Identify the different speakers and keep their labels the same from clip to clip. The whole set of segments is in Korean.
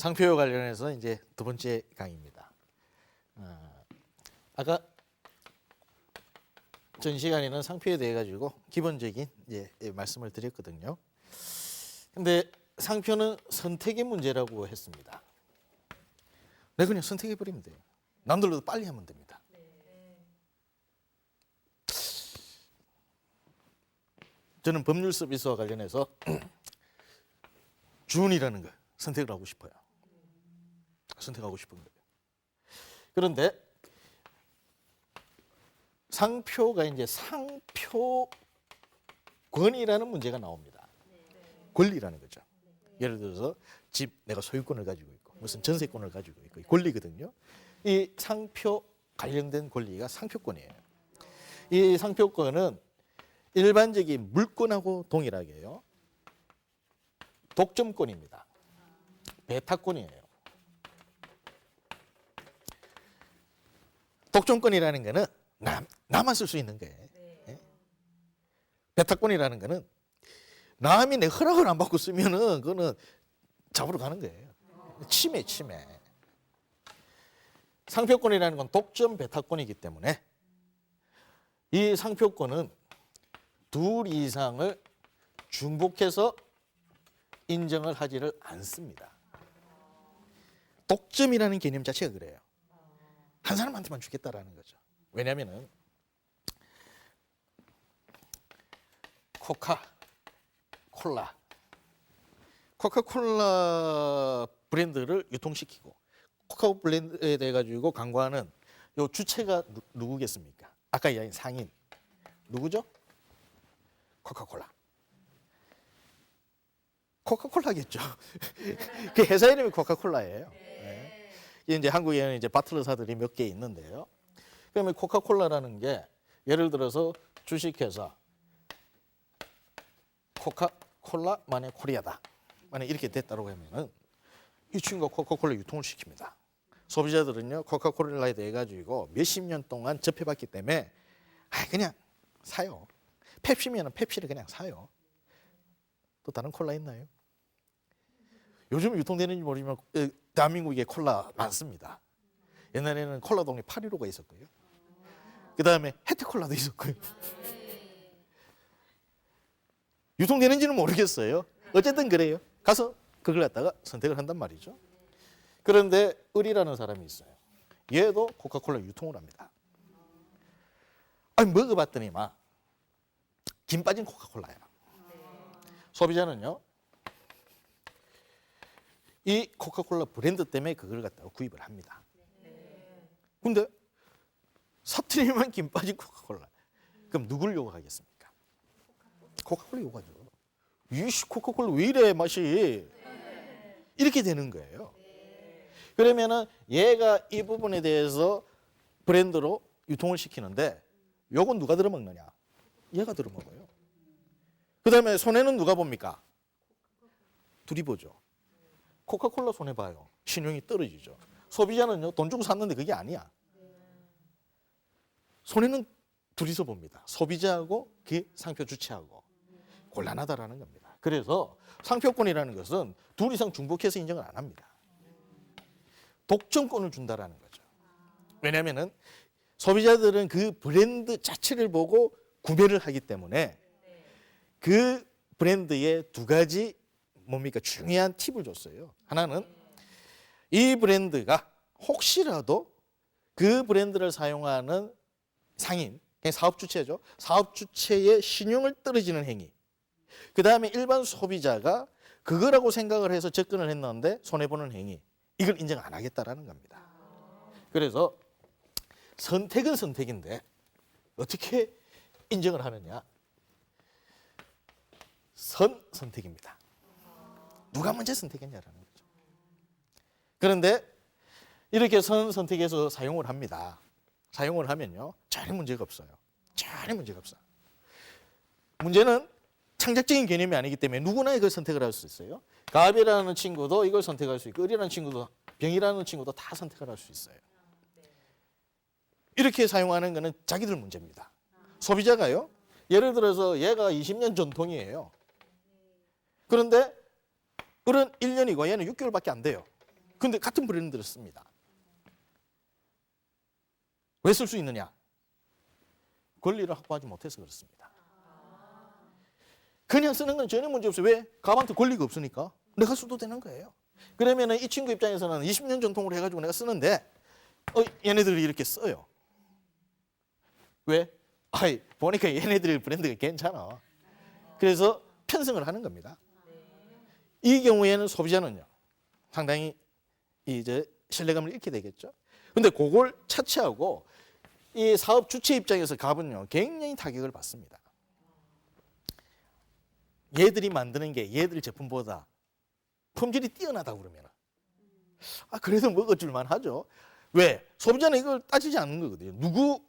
Speaker 1: 상표 관련해서 이제 두 번째 강의입니다. 어, 아까 전 시간에는 상표에 대해 가지고 기본적인 이제 말씀을 드렸거든요. 근데 상표는 선택의 문제라고 했습니다. 내 그냥 선택해 버리면 돼요. 남들보다 빨리 하면 됩니다. 저는 법률 서비스와 관련해서 준이라는 걸 선택을 하고 싶어요. 선택하고 싶은 거예요. 그런데 상표가 이제 상표권이라는 문제가 나옵니다. 권리라는 거죠. 예를 들어서 집 내가 소유권을 가지고 있고 무슨 전세권을 가지고 있고 이 권리거든요. 이 상표 관련된 권리가 상표권이에요. 이 상표권은 일반적인 물권하고 동일하게 해요. 독점권입니다. 배타권이에요. 독점권이라는 거는 남, 나만 쓸 수 있는 거예요. 예? 배타권이라는 거는 남이 내 허락을 안 받고 쓰면은 그거는 잡으러 가는 거예요. 침해, 침해. 상표권이라는 건 독점 배타권이기 때문에 이 상표권은 둘 이상을 중복해서 인정을 하지를 않습니다. 독점이라는 개념 자체가 그래요. 한 사람한테만 주겠다라는 거죠. 왜냐하면은 코카 콜라 코카콜라 브랜드를 유통시키고 코카 브랜드에 대해 가지고 광고하는 요 주체가 누, 누구겠습니까? 아까 이야기한 상인 누구죠? 코카콜라. 코카콜라겠죠. 그 회사 이름이 코카콜라예요. 이제 한국에는 이제 바틀러사들이 몇 개 있는데요. 그러면 코카콜라라는 게 예를 들어서 주식회사 코카콜라 만약 코리아다. 만약 이렇게 됐다고 하면은 이 친구가 코카콜라 유통을 시킵니다. 소비자들은요 코카콜라에 대해 가지고 몇십 년 동안 접해봤기 때문에 아 그냥 사요. 펩시면은 펩시를 그냥 사요. 또 다른 콜라 있나요? 요즘 유통되는지 모르지만 에, 대한민국에 콜라 많습니다. 옛날에는 콜라 동네 815가 있었고요. 그 다음에 해태콜라도 있었고요. 유통되는지는 모르겠어요. 어쨌든 그래요. 가서 그걸 갖다가 선택을 한단 말이죠. 그런데 을이라는 사람이 있어요. 얘도 코카콜라 유통을 합니다. 아니 먹어봤더니 막김 빠진 코카콜라야. 소비자는요. 이 코카콜라 브랜드 때문에 그걸 갖다가 구입을 합니다. 근데 사투리만 김 빠진 코카콜라. 그럼 누굴 요구하겠습니까? 코카콜라 요구하죠. 이씨 코카콜라 왜 이래 맛이 이렇게 되는 거예요. 그러면은 얘가 이 부분에 대해서 브랜드로 유통을 시키는데 요건 누가 들어먹느냐? 얘가 들어먹어요. 그 다음에 손해는 누가 봅니까? 둘이 보죠. 코카콜라 손해 봐요. 신용이 떨어지죠. 소비자는요 돈 주고 샀는데 그게 아니야. 손해는 둘이서 봅니다. 소비자하고 그 상표 주체하고 곤란하다라는 겁니다. 그래서 상표권이라는 것은 둘 이상 중복해서 인정을 안 합니다. 독점권을 준다라는 거죠. 왜냐하면은 소비자들은 그 브랜드 자체를 보고 구매를 하기 때문에 그 브랜드의 두 가지 뭡니까 중요한 팁을 줬어요. 하나는 이 브랜드가 혹시라도 그 브랜드를 사용하는 상인, 사업 주체죠. 사업 주체의 신용을 떨어지는 행위. 그 다음에 일반 소비자가 그거라고 생각을 해서 접근을 했는데 손해보는 행위. 이걸 인정 안 하겠다라는 겁니다. 그래서 선택은 선택인데 어떻게 인정을 하느냐? 선 선택입니다. 누가 먼저 선택했냐라는 거죠. 그런데 이렇게 선 선택해서 사용을 합니다. 사용을 하면요 전혀 문제가 없어요. 전혀 문제가 없어요. 문제는 창작적인 개념이 아니기 때문에 누구나 이걸 선택을 할 수 있어요. 갑이라는 친구도 이걸 선택할 수 있고 을이라는 친구도 병이라는 친구도 다 선택을 할 수 있어요. 이렇게 사용하는 것은 자기들 문제입니다. 소비자가요. 예를 들어서 얘가 20년 전통이에요. 그런데 을은 1년이고 얘는 6개월밖에 안 돼요. 근데 같은 브랜드를 씁니다. 왜 쓸 수 있느냐? 권리를 확보하지 못해서 그렇습니다. 그냥 쓰는 건 전혀 문제 없어요. 왜? 가방한테 권리가 없으니까. 내가 써도 되는 거예요. 그러면은 이 친구 입장에서는 20년 전통으로 해가지고 내가 쓰는데, 어, 얘네들이 이렇게 써요. 왜? 아이, 보니까 얘네들 브랜드가 괜찮아. 그래서 편성을 하는 겁니다. 이 경우에는 소비자는요, 상당히 이제 신뢰감을 잃게 되겠죠. 근데 그걸 차치하고 이 사업 주체 입장에서 갑은요, 굉장히 타격을 받습니다. 얘들이 만드는 게 얘들 제품보다 품질이 뛰어나다 그러면 아 그래도 먹어줄만 하죠. 왜 소비자는 이걸 따지지 않는 거거든요. 누구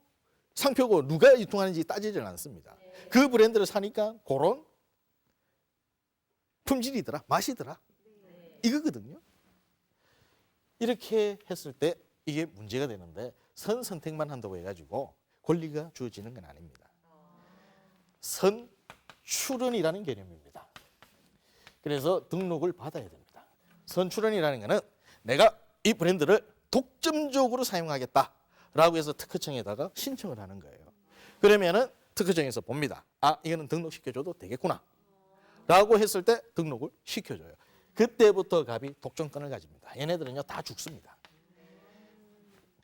Speaker 1: 상표고 누가 유통하는지 따지질 않습니다. 그 브랜드를 사니까 그런 품질이더라, 맛이더라 이거거든요. 이렇게 했을 때 이게 문제가 되는데 선 선택만 한다고 해가지고 권리가 주어지는 건 아닙니다. 선 출원이라는 개념입니다. 그래서 등록을 받아야 됩니다. 선 출원이라는 것은 내가 이 브랜드를 독점적으로 사용하겠다라고 해서 특허청에다가 신청을 하는 거예요. 그러면은 특허청에서 봅니다. 아, 이거는 등록시켜줘도 되겠구나. 라고 했을 때 등록을 시켜줘요. 그때부터 갑이 독점권을 가집니다. 얘네들은요, 다 죽습니다.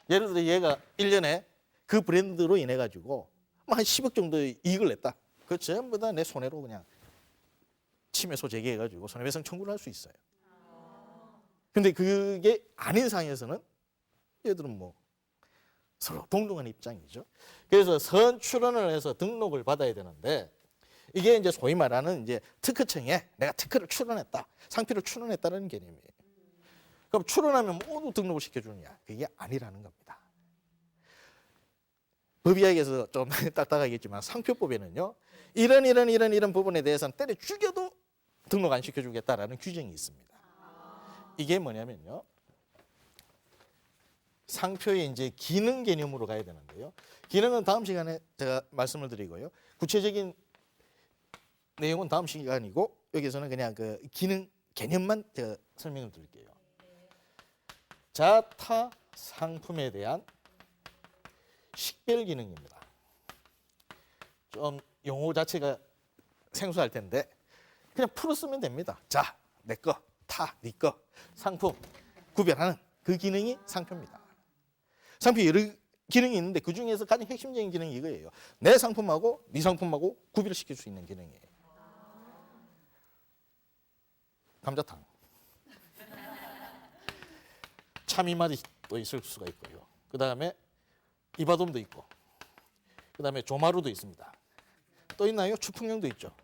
Speaker 1: 예를 들어 얘가 1년에 그 브랜드로 인해 가지고 뭐한 10억 정도의 이익을 냈다. 그 전부 다 내 손해로 그냥 침해소 제기해 가지고 손해배상 청구를 할 수 있어요. 근데 그게 아닌 상황에서는 얘들은 뭐 서로 동등한 입장이죠. 그래서 선출원을 해서 등록을 받아야 되는데 이게 이제 소위 말하는 이제 특허청에 내가 특허를 출원했다, 상표를 출원했다는 개념이에요. 그럼 출원하면 모두 등록을 시켜주느냐? 그게 아니라는 겁니다. 법 이야기에서 좀 딱딱하겠지만 상표법에는요 이런 이런 이런 이런 부분에 대해서는 때려 죽여도 등록 안 시켜주겠다라는 규정이 있습니다. 이게 뭐냐면요 상표의 이제 기능 개념으로 가야 되는데요. 기능은 다음 시간에 제가 말씀을 드리고요. 구체적인 내용은 다음 시간이고 여기서는 그냥 그 기능 개념만 제가 설명을 드릴게요. 자타 상품에 대한 식별 기능입니다. 좀 용어 자체가 생소할 텐데 그냥 풀어 쓰면 됩니다. 자, 내 거, 타, 네 거, 상품 구별하는 그 기능이 상표입니다. 상표 여러 기능이 있는데 그 중에서 가장 핵심적인 기능이 이거예요. 내 상품하고 네 상품하고 구별시킬 수 있는 기능이에요. 감자탕. 참이 맛이 또 있을 수가 있고요. 그 다음에 이바돔도 있고, 그 다음에 조마루도 있습니다. 또 있나요? 추풍령도 있죠.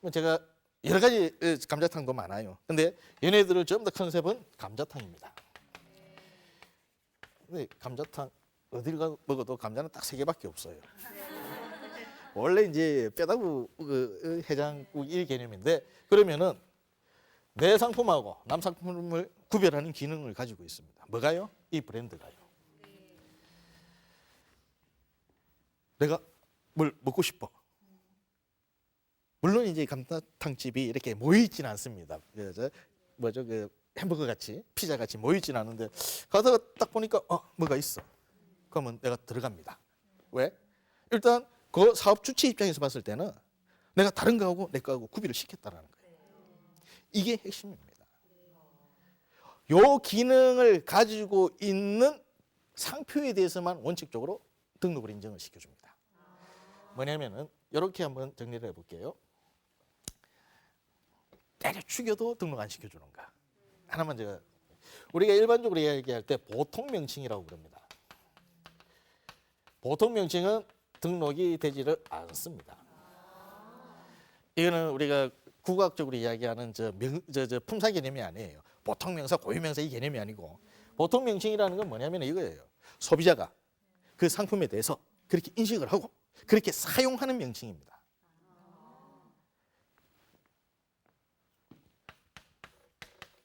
Speaker 1: 뭐 제가 여러 가지 에, 감자탕도 많아요. 근데 얘네들을 전부 다 컨셉은 감자탕입니다. 근데 감자탕 어딜 가 먹어도 감자는 딱 세 개밖에 없어요. 원래 이제 뼈다구 그 해장국 일 개념인데 그러면은 내 상품하고 남 상품을 구별하는 기능을 가지고 있습니다. 뭐가요? 이 브랜드가요. 내가 뭘 먹고 싶어. 물론 이제 감자탕집이 이렇게 모여 있지는 않습니다. 그저 뭐죠 그 햄버거 같이 피자 같이 모여 있지는 않은데 가다가 딱 보니까 어 뭐가 있어. 그러면 내가 들어갑니다. 왜? 일단 그 사업 주체 입장에서 봤을 때는 내가 다른 거하고 내 거하고 구비를 시켰다라는 거예요. 이게 핵심입니다. 요 기능을 가지고 있는 상표에 대해서만 원칙적으로 등록을 인정을 시켜줍니다. 뭐냐면은 이렇게 한번 정리를 해볼게요. 때려 죽여도 등록 안 시켜주는가? 하나만 제가 우리가 일반적으로 이야기할 때 보통 명칭이라고 그럽니다. 보통 명칭은 등록이 되지를 않습니다. 이거는 우리가 국악적으로 이야기하는 저, 명, 저, 저 품사 개념이 아니에요. 보통 명사, 고유 명사 이 개념이 아니고 보통 명칭이라는 건 뭐냐면 이거예요. 소비자가 그 상품에 대해서 그렇게 인식을 하고 그렇게 사용하는 명칭입니다.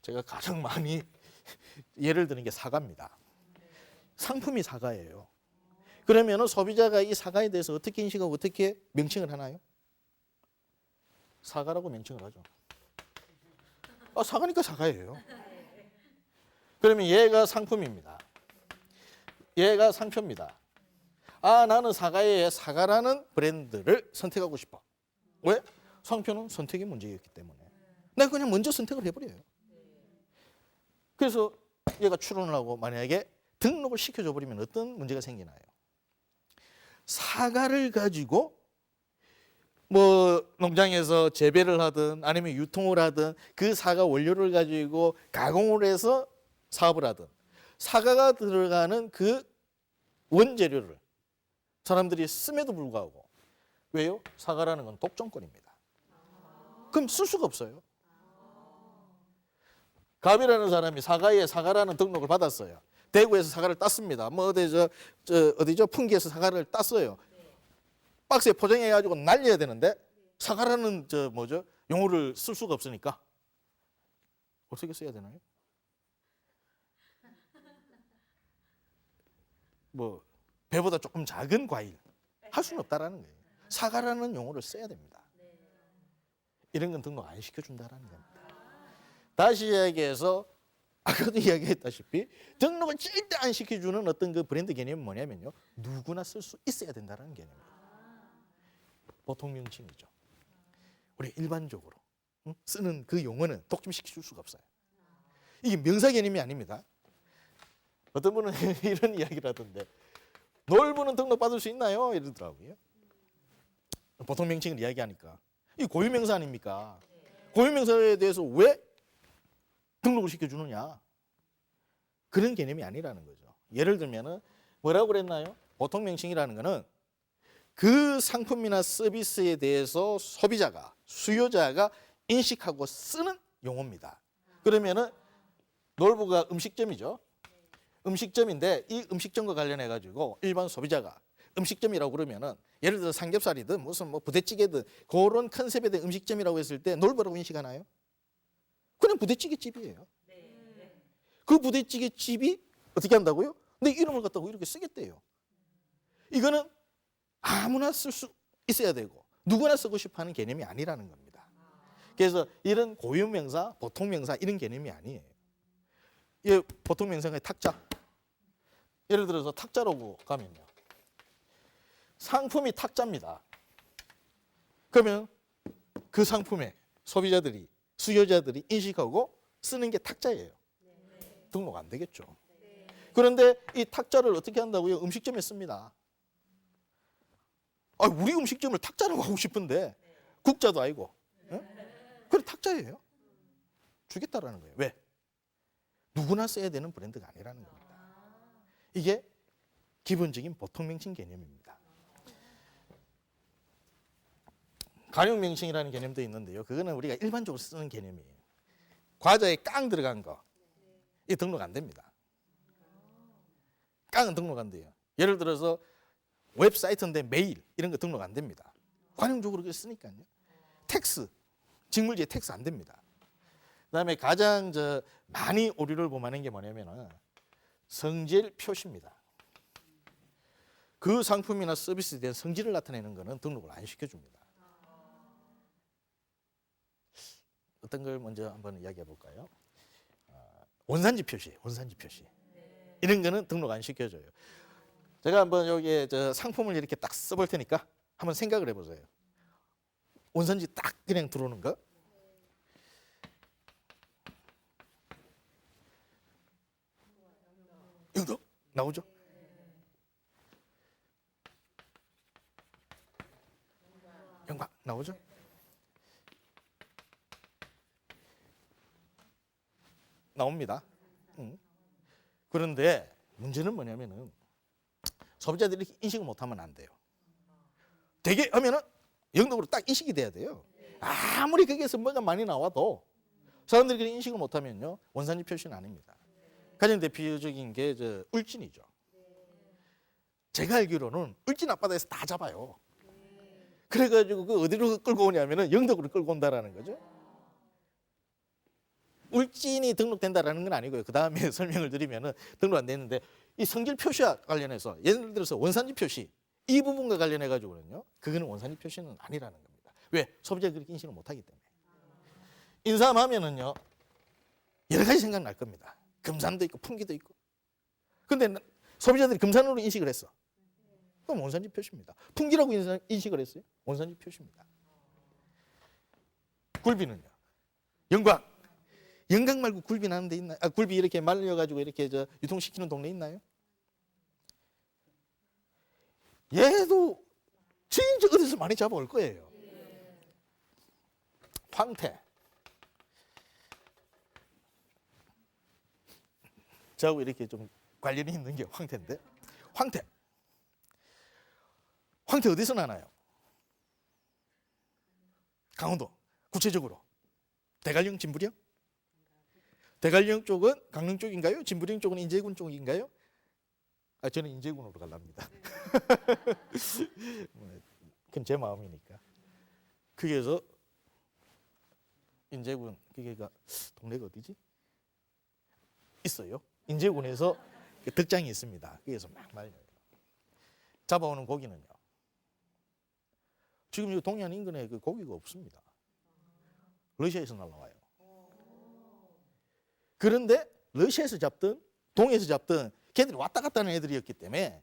Speaker 1: 제가 가장 많이 예를 드는 게 사과입니다. 상품이 사과예요. 그러면은 소비자가 이 사과에 대해서 어떻게 인식하고 어떻게 명칭을 하나요? 사과라고 명칭을 하죠. 아, 사과니까 사과예요. 그러면 얘가 상품입니다. 얘가 상표입니다. 아, 나는 사과에 사과라는 브랜드를 선택하고 싶어. 왜? 상표는 선택의 문제였기 때문에. 내가 그냥 먼저 선택을 해버려요. 그래서 얘가 출원을 하고 만약에 등록을 시켜줘 버리면 어떤 문제가 생기나요? 사과를 가지고 뭐 농장에서 재배를 하든 아니면 유통을 하든 그 사과 원료를 가지고 가공을 해서 사업을 하든 사과가 들어가는 그 원재료를 사람들이 씀에도 불구하고 왜요? 사과라는 건 독점권입니다. 그럼 쓸 수가 없어요. 갑이라는 사람이 사과에 사과라는 등록을 받았어요. 대구에서 사과를 땄습니다. 뭐 어디 저, 저 어디죠? 풍기에서 사과를 땄어요. 박스에 포장해 가지고 날려야 되는데 사과라는 저 뭐죠? 용어를 쓸 수가 없으니까 어떻게 써야 되나요? 뭐 배보다 조금 작은 과일 할 수는 없다라는 거예요. 사과라는 용어를 써야 됩니다. 이런 건 등록 안 시켜준다라는 겁니다. 다시 이야기해서 아까도 이야기했다시피 등록을 절대 안 시켜주는 어떤 그 브랜드 개념이 뭐냐면요. 누구나 쓸 수 있어야 된다는 개념입니다. 보통 명칭이죠. 우리 일반적으로 응? 쓰는 그 용어는 독점시켜줄 수가 없어요. 이게 명사 개념이 아닙니다. 어떤 분은 이런 이야기를 하던데 놀부는 등록 받을 수 있나요? 이러더라고요. 보통 명칭을 이야기하니까 이 고유명사 아닙니까? 고유명사에 대해서 왜 등록을 시켜주느냐? 그런 개념이 아니라는 거죠. 예를 들면은 뭐라고 그랬나요? 보통 명칭이라는 거는 그 상품이나 서비스에 대해서 소비자가 수요자가 인식하고 쓰는 용어입니다. 그러면은 놀부가 음식점이죠. 음식점인데 이 음식점과 관련해 가지고 일반 소비자가 음식점이라고 그러면은 예를 들어 삼겹살이든 무슨 뭐 부대찌개든 그런 컨셉에 대한 음식점이라고 했을 때 놀부라고 인식하나요? 그냥 부대찌개 집이에요. 그 부대찌개 집이 어떻게 한다고요? 내 이름을 갖다가 이렇게 쓰겠대요. 이거는 아무나 쓸 수 있어야 되고 누구나 쓰고 싶어 하는 개념이 아니라는 겁니다. 그래서 이런 고유 명사, 보통 명사 이런 개념이 아니에요. 이 보통 명사의 탁자. 예를 들어서 탁자라고 가면요. 상품이 탁자입니다. 그러면 그 상품에 소비자들이 수요자들이 인식하고 쓰는 게 탁자예요. 등록 안 되겠죠. 그런데 이 탁자를 어떻게 한다고요? 음식점에 씁니다. 아, 우리 음식점을 탁자라고 하고 싶은데 국자도 아니고. 예? 그래 탁자예요. 주겠다라는 거예요. 왜? 누구나 써야 되는 브랜드가 아니라는 겁니다. 이게 기본적인 보통 명칭 개념입니다. 관용 명칭이라는 개념도 있는데요. 그거는 우리가 일반적으로 쓰는 개념이에요. 과자에 깡 들어간 거. 이 등록 안 됩니다. 깡은 등록 안 돼요. 예를 들어서 웹사이트인데 메일 이런 거 등록 안 됩니다. 관용적으로 쓰니까요. 텍스, 직물지에 텍스 안 됩니다. 그다음에 가장 저 많이 오류를 범하는 게 뭐냐면은 성질 표시입니다. 그 상품이나 서비스에 대한 성질을 나타내는 것은 등록을 안 시켜줍니다. 어떤 걸 먼저 한번 이야기해 볼까요? 어, 원산지 표시, 원산지 표시 이런 거는 등록 안 시켜줘요. 제가 한번 여기에 저 상품을 이렇게 딱 써볼 테니까 한번 생각을 해보세요. 원산지 딱 그냥 들어오는 거. 이거 나오죠? 영광 나오죠? 나옵니다. 응. 그런데 문제는 뭐냐면은 소비자들이 인식을 못하면 안 돼요. 되게 하면은 영덕으로 딱 인식이 돼야 돼요. 아무리 거기에서 뭐가 많이 나와도 사람들이 그렇게 인식을 못하면요 원산지 표시는 아닙니다. 가장 대표적인 게 저 울진이죠. 제가 알기로는 울진 앞바다에서 다 잡아요. 그래가지고 그 어디로 끌고 오냐면은 영덕으로 끌고 온다라는 거죠. 울진이 등록된다라는 건 아니고요. 그 다음에 설명을 드리면은 등록 안 되는데 이 성질 표시와 관련해서 예를 들어서 원산지 표시 이 부분과 관련해 가지고는요. 그거는 원산지 표시는 아니라는 겁니다. 왜? 소비자들이 인식을 못하기 때문에. 인삼하면은요. 여러 가지 생각 날 겁니다. 금산도 있고 풍기도 있고. 근데 나- 소비자들이 금산으로 인식을 했어. 그럼 원산지 표시입니다. 풍기라고 인식을 했어요. 원산지 표시입니다. 굴비는요. 영광. 영광 말고 굴비 나는 데 있나요? 아, 굴비 이렇게 말려가지고 이렇게 저 유통시키는 동네 있나요? 얘도 진짜 어디서 많이 잡아올 거예요. 황태. 저하고 이렇게 좀 관련이 있는 게 황태인데. 황태. 황태 어디서 나나요? 강원도. 구체적으로. 대관령, 진부령? 대관령 쪽은 강릉 쪽인가요? 진부령 쪽은 인제군 쪽인가요? 아, 저는 인제군으로 갈랍니다. 뭐, 그건 제 마음이니까. 그게서 인제군 그게가 동네가 어디지? 있어요. 인제군에서 그 덕장이 있습니다. 거기서 막 말려요. 잡아오는 고기는요. 지금 이 동해안 인근에 그 고기가 없습니다. 러시아에서 날라와요. 그런데 러시아에서 잡든 동해에서 잡든 걔들이 왔다 갔다 하는 애들이었기 때문에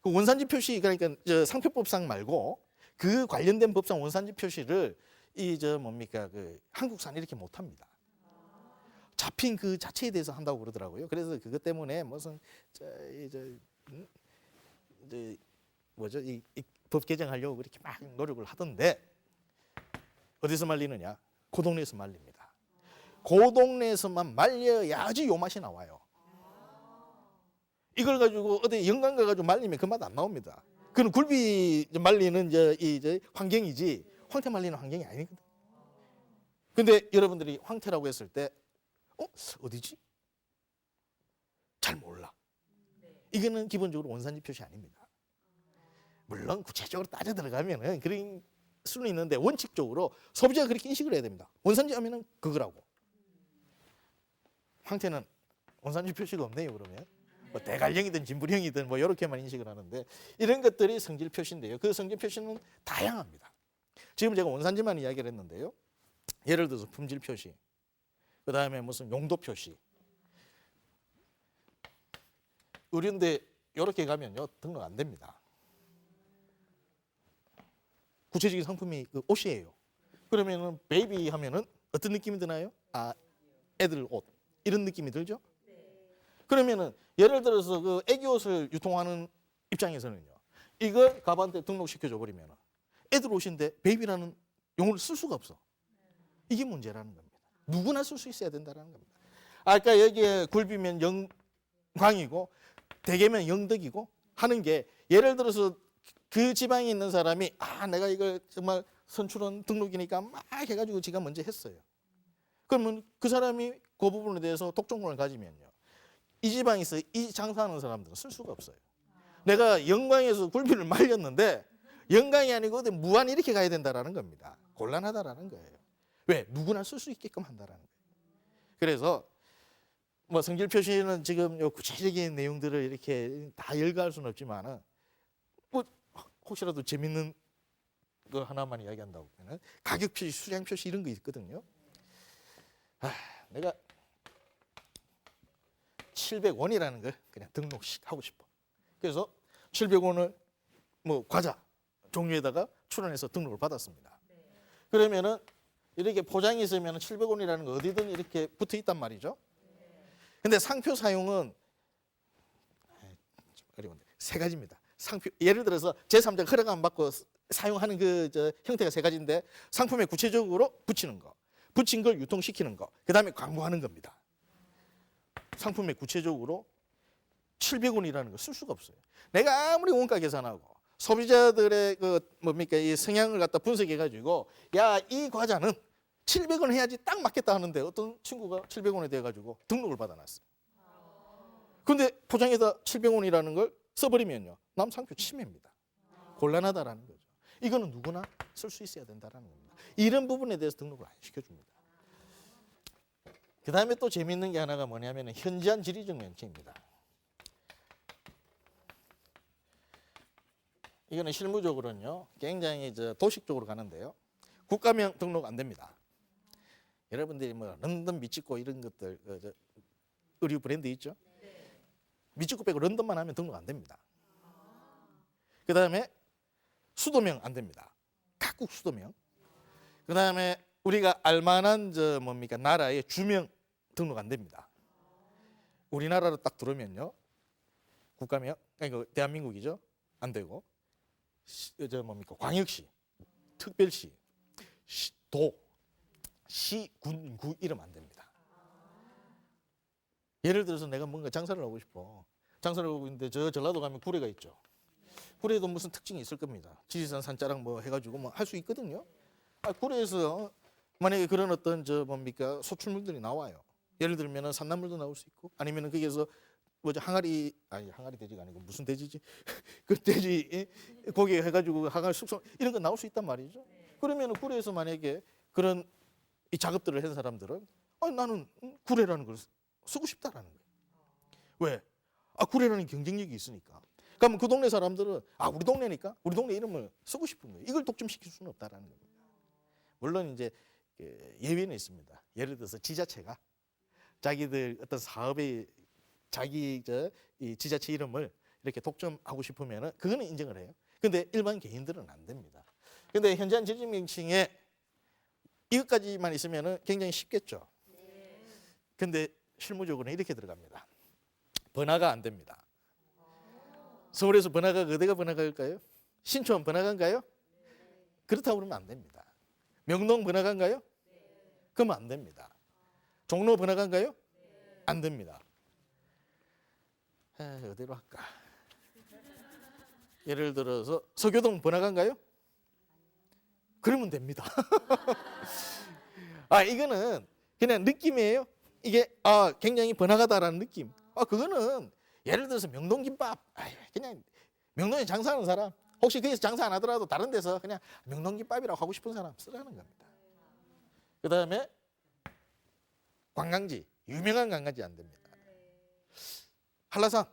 Speaker 1: 그 원산지 표시 그러니까 저 상표법상 말고 그 관련된 법상 원산지 표시를 이 저 뭡니까 그 한국산 이렇게 못 합니다. 잡힌 그 자체에 대해서 한다고 그러더라고요. 그래서 그것 때문에 무슨 저이저 음? 이제 뭐죠 이, 이 법 개정하려고 그렇게 막 노력을 하던데 어디서 말리느냐? 그 동네에서 말립니다. 그 동네에서만 말려야지 요 맛이 나와요. 이걸 가지고 어디 영광 가가지고 말리면 그 맛 안 나옵니다. 그는 굴비 말리는 저이 환경이지 황태 말리는 환경이 아니거든. 근데 여러분들이 황태라고 했을 때 어? 어디지? 잘 몰라. 이거는 기본적으로 원산지 표시 아닙니다. 물론 구체적으로 따져 들어가면은 그런 수는 있는데 원칙적으로 소비자가 그렇게 인식을 해야 됩니다. 원산지 하면은 그거라고. 황태는 원산지 표시가 없네요. 그러면 뭐 대관령이든 진부령이든 뭐 이렇게만 인식을 하는데 이런 것들이 성질 표시인데요. 그 성질 표시는 다양합니다. 지금 제가 원산지만 이야기를 했는데요. 예를 들어서 품질 표시, 그 다음에 무슨 용도 표시. 의료인데 이렇게 가면요 등록 안 됩니다. 구체적인 상품이 그 옷이에요. 그러면은 베이비 하면은 어떤 느낌이 드나요? 아 애들 옷 이런 느낌이 들죠? 그러면은 예를 들어서 그 애기 옷을 유통하는 입장에서는요. 이걸 가방한테 등록시켜 줘 버리면 애들 옷인데 베이비라는 용어를 쓸 수가 없어. 이게 문제라는 겁니다. 누구나 쓸 수 있어야 된다는 겁니다. 아까 여기에 굴비면 영광이고 대게면 영덕이고 하는 게 예를 들어서 그 지방에 있는 사람이 아 내가 이걸 정말 선출원 등록이니까 막 해가지고 지가 먼저 했어요. 그러면 그 사람이 그 부분에 대해서 독점권을 가지면요. 이 지방에서 이 장사하는 사람들은 쓸 수가 없어요. 내가 영광에서 굴비를 말렸는데 영광이 아니고 무안 이렇게 가야 된다라는 겁니다. 곤란하다라는 거예요. 왜? 누구나 쓸 수 있게끔 한다라는 거예요. 그래서 뭐 성질 표시는 지금 요 구체적인 내용들을 이렇게 다 열거할 수는 없지만은 뭐 혹시라도 재밌는 거 하나만 이야기한다고 하면 가격 표시, 수량 표시 이런 거 있거든요. 아, 내가 700원이라는 걸 그냥 등록식 하고 싶어. 그래서 700원을 뭐 과자 종류에다가 출원해서 등록을 받았습니다. 그러면은 이렇게 포장이 있으면 700원이라는 거 어디든 이렇게 붙어 있단 말이죠. 근데 상표 사용은 좀 어려운데 세 가지입니다. 상표 예를 들어서 제3자가 허락 안 받고 스- 사용하는 그저 형태가 세 가지인데 상품에 구체적으로 붙이는 거, 붙인 걸 유통시키는 거, 그 다음에 광고하는 겁니다. 상품에 구체적으로 700원이라는 거쓸 수가 없어요. 내가 아무리 원가 계산하고 소비자들의 그 뭡니까 이 성향을 갖다 분석해 가지고 야 이 과자는 700원 해야지 딱 맞겠다 하는데 어떤 친구가 700원에 돼 가지고 등록을 받아놨어요. 근데 포장에다 700원이라는 걸 써버리면요 남 상표 침해입니다. 곤란하다라는 거죠. 이거는 누구나 쓸 수 있어야 된다라는 겁니다. 이런 부분에 대해서 등록을 안 시켜줍니다. 그 다음에 또 재미있는 게 하나가 뭐냐면 현지한 지리적 명칭입니다. 이거는 실무적으로는요 굉장히 저 도식적으로 가는데요 국가명 등록 안 됩니다. 여러분들이 뭐 런던 미치코 이런 것들 그, 저, 의류 브랜드 있죠? 미치코 빼고 런던만 하면 등록 안 됩니다. 그 다음에 수도명 안 됩니다. 각국 수도명. 그 다음에 우리가 알만한 저 뭡니까 나라의 주명 등록 안 됩니다. 우리나라로 딱 들어오면요 국가명 아니 그 대한민국이죠 안 되고 시, 저 뭡니까 광역시, 특별시, 시, 도, 시, 군, 구 이름 안 됩니다. 예를 들어서 내가 뭔가 장사를 하고 싶어. 장사를 하고 있는데 저 전라도 가면 구례가 있죠. 구례도 무슨 특징이 있을 겁니다. 지리산 산자랑 뭐 해가지고 뭐 할 수 있거든요. 아, 구례에서 만약에 그런 어떤 저 뭡니까 소출물들이 나와요. 예를 들면은 산나물도 나올 수 있고 아니면은 거기에서 뭐죠 항아리 아니 항아리 돼지가 아니고 무슨 돼지지 그 돼지 예? 고기 해가지고 항아리 숙성 이런 거 나올 수 있단 말이죠. 그러면은 구례에서 만약에 그런 이 작업들을 한 사람들은 아 나는 구례라는 걸 쓰고 싶다라는 거예요. 왜? 아 구례라는 경쟁력이 있으니까. 그러면 그 동네 사람들은 아 우리 동네니까 우리 동네 이름을 쓰고 싶은 거예요. 이걸 독점시킬 수는 없다라는 겁니다. 물론 이제 그 예외는 있습니다. 예를 들어서 지자체가 자기들 어떤 사업의 자기 저 이 지자체 이름을 이렇게 독점하고 싶으면은 그거는 인정을 해요. 근데 일반 개인들은 안 됩니다. 근데 현재한 지적 명칭에 이것까지만 있으면은 굉장히 쉽겠죠. 근데 실무적으로는 이렇게 들어갑니다. 번화가 안 됩니다. 서울에서 번화가 어디가 번화가일까요? 신촌 번화가인가요? 그렇다고 그러면 안 됩니다. 명동 번화가인가요? 그러면 안 됩니다. 종로 번화가인가요? 안 됩니다. 에, 어디로 할까? 예를 들어서 서교동 번화가인가요? 그러면 됩니다. 아 이거는 그냥 느낌이에요. 이게 아 굉장히 번화가다라는 느낌. 아 그거는 예를 들어서 명동 김밥. 아 그냥 명동에 장사하는 사람 혹시 거기서 장사 안 하더라도 다른 데서 그냥 명동 김밥이라고 하고 싶은 사람 쓰라는 겁니다. 그 다음에 관광지 유명한 관광지 안 됩니다. 한라산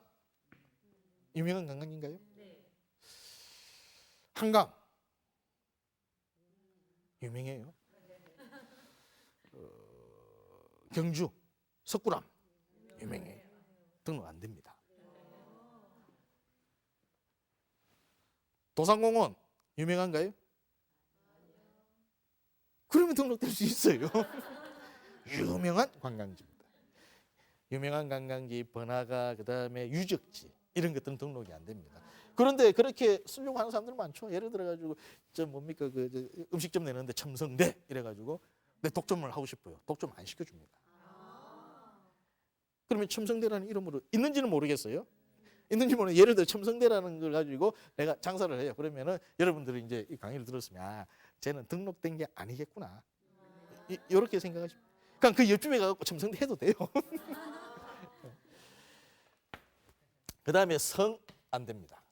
Speaker 1: 유명한 관광지인가요? 한강 유명해요. 어, 경주 석굴암 유명해요. 등록 안 됩니다. 도산공원 유명한가요? 그러면 등록될 수 있어요. 유명한 관광지입니다. 유명한 관광지, 번화가, 그 다음에 유적지 이런 것들은 등록이 안 됩니다. 그런데 그렇게 쓰려고 하는 사람들 많죠. 예를 들어 가지고 저 뭡니까 그저 음식점 내는데 첨성대 이래 가지고 내 독점을 하고 싶어요. 독점 안 시켜 줍니다. 그러면 첨성대라는 이름으로 있는지는 모르겠어요. 있는지 모르는 예를 들어 첨성대라는 걸 가지고 내가 장사를 해요. 그러면은 여러분들이 이제 이 강의를 들었으면 아, 쟤는 등록된 게 아니겠구나. 이, 이렇게 생각하시면 그냥 그 옆집에 가고 첨성대 해도 돼요. 그 다음에 성 안 됩니다.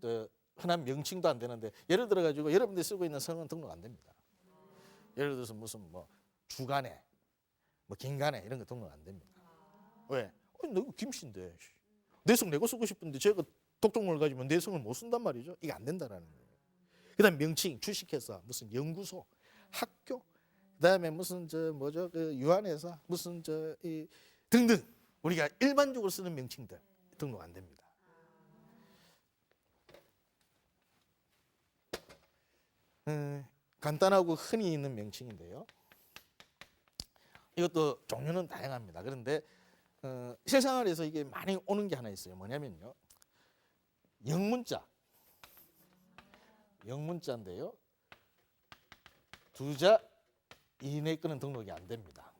Speaker 1: 저 흔한 명칭도 안 되는데 예를 들어 가지고 여러분들이 쓰고 있는 성은 등록 안 됩니다. 예를 들어서 무슨 뭐 주간에 뭐 긴간에 이런 거 등록 안 됩니다. 왜? 너 김씨인데 내성 내고 쓰고 싶은데 제가 독점을 가지면 내 성을 못 쓴단 말이죠. 이게 안 된다라는 거예요. 그다음 명칭, 주식회사, 무슨 연구소, 학교, 그다음에 무슨 저 뭐죠 그 유한회사, 무슨 저 이 등등 우리가 일반적으로 쓰는 명칭들 등록 안 됩니다. 음, 간단하고 흔히 있는 명칭인데요. 이것도 종류는 다양합니다. 그런데 어, 실생활에서 이게 많이 오는 게 하나 있어요. 뭐냐면요. 영문자. 영문자인데요. 두자 이내 거는 등록이 안 됩니다.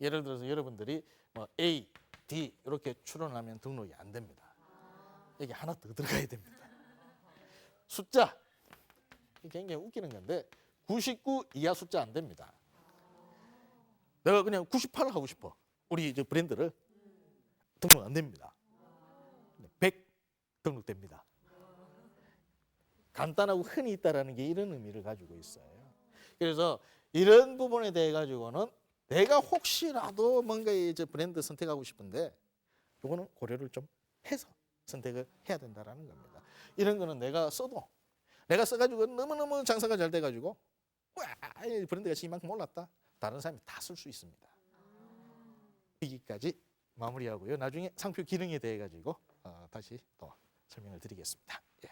Speaker 1: 예를 들어서 여러분들이 뭐 A, D 이렇게 출원하면 등록이 안 됩니다. 여기 하나 더 들어가야 됩니다. 숫자. 굉장히 웃기는 건데 99 이하 숫자 안 됩니다. 내가 그냥 98 하고 싶어. 우리 이제 브랜드를 등록 안 됩니다. 100 등록됩니다. 간단하고 흔히 있다라는 게 이런 의미를 가지고 있어요. 그래서 이런 부분에 대해 가지고는 내가 혹시라도 뭔가 이제 브랜드 선택하고 싶은데 이거는 고려를 좀 해서 선택을 해야 된다라는 겁니다. 이런 거는 내가 써도 내가 써가지고 너무너무 장사가 잘 돼가지고 와, 이 브랜드 가치 이만큼 올랐다. 다른 사람이 다 쓸 수 있습니다. 여기까지 마무리하고요. 나중에 상표 기능에 대해 가지고 어, 다시 또 설명을 드리겠습니다. 예.